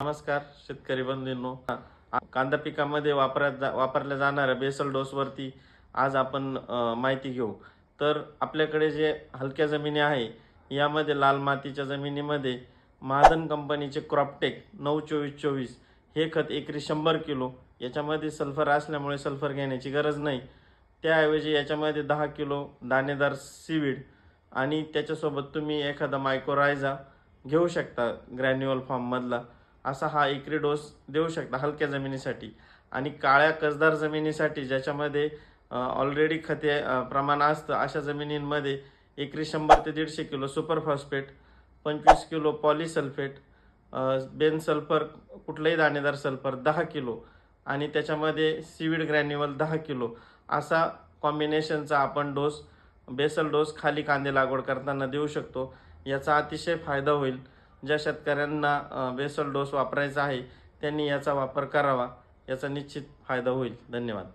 नमस्कार शेतकरी बंधूंनो. कांदा पिकामध्ये वापरात जा वापरल्या जाणाऱ्या बेसल डोसवरती आज आपण माहिती घेऊ. तर आपल्याकडे जे हलक्या जमिनी आहे यामध्ये लाल मातीच्या जमिनीमध्ये महाजन कंपनीचे क्रॉपटेक नऊ चोवीस चोवीस हे खत एकरी शंभर किलो याच्यामध्ये सल्फर असल्यामुळे सल्फर घेण्याची गरज नाही. त्याऐवजी याच्यामध्ये दहा किलो दाणेदार सीवीड आणि त्याच्यासोबत तुम्ही एखादा मायक्रोरायझा घेऊ शकता ग्रॅन्युअल फॉर्ममधला असा हा एकरी डोस देऊ शकता हलक्या जमिनीसाठी. आणि काळ्या कसदार जमिनीसाठी ज्याच्यामध्ये ऑलरेडी खते प्रमाण असतं अशा जमिनींमध्ये एकरी शंभर ते दीडशे किलो सुपर फॉस्फेट पंचवीस किलो पॉलिसल्फेट बेन सल्फर कुठलंही दाणेदार सल्फर दहा किलो. आणि त्याच्यामध्ये सीविड ग्रॅन्युअल दहा किलो. असा कॉम्बिनेशनचा आपण डोस बेसल डोस खाली कांदे लागवड करताना देऊ शकतो. याचा अतिशय फायदा होईल. ज्या शेतकऱ्यांना बेसल डोस वापरायचा आहे त्यांनी याचा वापर करावा याचा निश्चित फायदा होईल. धन्यवाद.